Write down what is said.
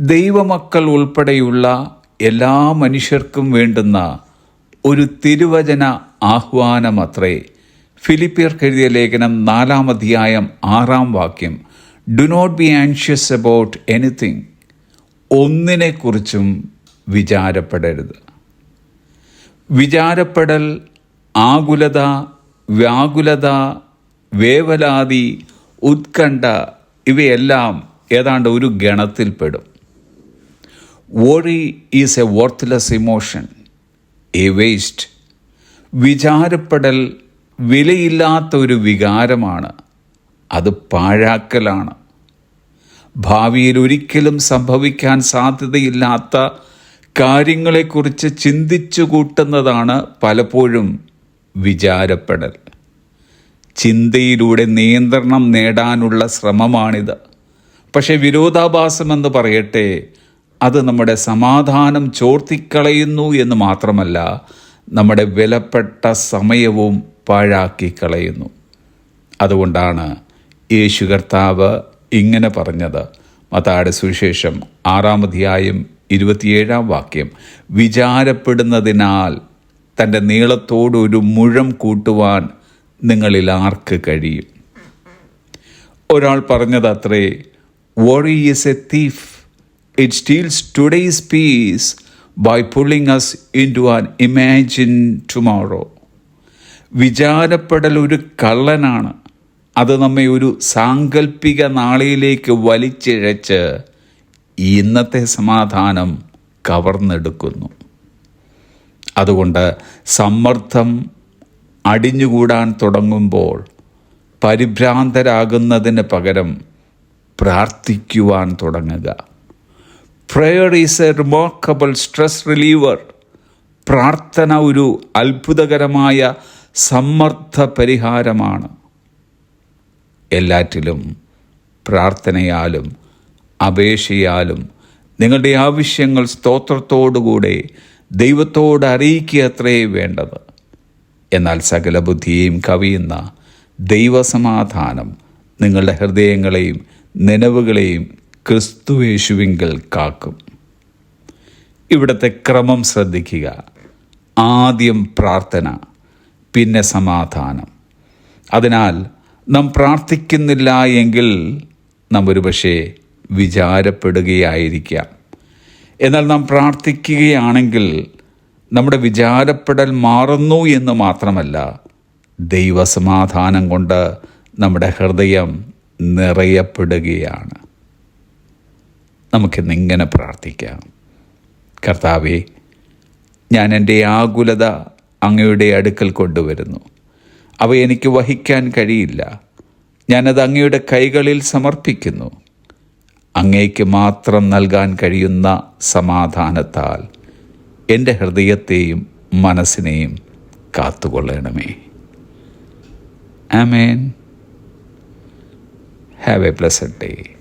ദൈവമക്കൾ ഉൾപ്പെടെയുള്ള എല്ലാ മനുഷ്യർക്കും വേണ്ടുന്ന ഒരു തിരുവചന ആഹ്വാനമത്രേ. ഫിലിപ്പിയർക്ക് എഴുതിയ ലേഖനം നാലാം അധ്യായം ആറാം വാക്യം. Do not be anxious about anything ഒന്നിനെക്കുറിച്ചും വിചാരപ്പെടരുത്. വിചാരപ്പെടൽ ആകുലത വ്യാകുലത വേവലാതി ഉത്കണ്ഠ ഇവയെല്ലാം ഏതാണ്ട് ഒരു ഗണത്തിൽപ്പെടും. Worry is a worthless emotion a waste വിചാരപ്പെടൽ വിലയില്ലാത്ത ഒരു വികാരമാണ്. അത് പാഴാക്കലാണ്. ഭാവിയിൽ ഒരിക്കലും സംഭവിക്കാൻ സാധ്യതയില്ലാത്ത കാര്യങ്ങളെക്കുറിച്ച് ചിന്തിച്ചു കൂട്ടുന്നതാണ് പലപ്പോഴും വിചാരപ്പെടൽ. ചിന്തയിലൂടെ നിയന്ത്രണം നേടാനുള്ള ശ്രമമാണിത്. പക്ഷെ വിരോധാഭാസമെന്ന് പറയട്ടെ അത് നമ്മുടെ സമാധാനം ചോർത്തിക്കളയുന്നു എന്ന് മാത്രമല്ല നമ്മുടെ വിലപ്പെട്ട സമയവും പാഴാക്കി കളയുന്നു അതുകൊണ്ടാണ് യേശു കർത്താവ് ഇങ്ങനെ പറഞ്ഞത്. മതാട് സുവിശേഷം ആറാമധ്യായം ഇരുപത്തിയേഴാം വാക്യം. വിചാരപ്പെടുന്നതിനാൽ തന്റെ നീളത്തോടൊരു മുഴം കൂട്ടുവാൻ നിങ്ങളിൽ ആർക്ക് കഴിയും? ഒരാൾ പറഞ്ഞത് അത്രേ worry is a thief it steals today's peace by pulling us into an an tomorrow. വിചാരപ്പെടൽ ഒരു കള്ളനാണ്. അത് നമ്മെ ഒരു സാങ്കല്പിക നാളിലേക്ക് വലിച്ചിഴച്ച് ഇന്നത്തെ സമാധാനം കവർന്നെടുക്കുന്നു. അതുകൊണ്ട് സമ്മർദ്ദം അടിഞ്ഞുകൂടാൻ തുടങ്ങുമ്പോൾ പരിഭ്രാന്തരാകുന്നതിന് പകരം പ്രാർത്ഥിക്കുവാൻ തുടങ്ങുക. Prayer is a remarkable stress reliever പ്രാർത്ഥന ഒരു അത്ഭുതകരമായ സമ്മർദ്ദ പരിഹാരമാണ് എല്ലാറ്റിലും പ്രാർത്ഥനയാലും അപേക്ഷയാലും നിങ്ങളുടെ ആവശ്യങ്ങൾ സ്തോത്രത്തോടുകൂടെ ദൈവത്തോട് അറിയിക്കുക അത്രേ വേണ്ടത്. എന്നാൽ സകല ബുദ്ധിയെയും കവിയുന്ന ദൈവസമാധാനം നിങ്ങളുടെ ഹൃദയങ്ങളെയും നനവുകളെയും ക്രിസ്തുവേശുവിങ്കൽ കാക്കും. ഇവിടുത്തെ ക്രമം ശ്രദ്ധിക്കുക. ആദ്യം പ്രാർത്ഥന പിന്നെ സമാധാനം. അതിനാൽ നാം പ്രാർത്ഥിക്കുന്നില്ല എങ്കിൽ നാം ഒരുപക്ഷെ വിചാരപ്പെടുകയായിരിക്കാം. എന്നാൽ നാം പ്രാർത്ഥിക്കുകയാണെങ്കിൽ നമ്മുടെ വിചാരപ്പെടൽ മാറുന്നു എന്ന് മാത്രമല്ല ദൈവസമാധാനം കൊണ്ട് നമ്മുടെ ഹൃദയം നിറയപ്പെടുകയാണ്. നമുക്കിന്നിങ്ങനെ പ്രാർത്ഥിക്കാം. കർത്താവെ ഞാൻ എന്റെ ആകുലത അങ്ങയുടെ അടുക്കൽ കൊണ്ടുവരുന്നു. അവ എനിക്ക് വഹിക്കാൻ കഴിയില്ല. ഞാനത് അങ്ങയുടെ കൈകളിൽ സമർപ്പിക്കുന്നു. അങ്ങേക്ക് മാത്രം നൽകാൻ കഴിയുന്ന സമാധാനത്താൽ എന്റെ ഹൃദയത്തെയും മനസ്സിനെയും കാത്തുകൊള്ളണമേ. ആമേൻ. Have a pleasant day.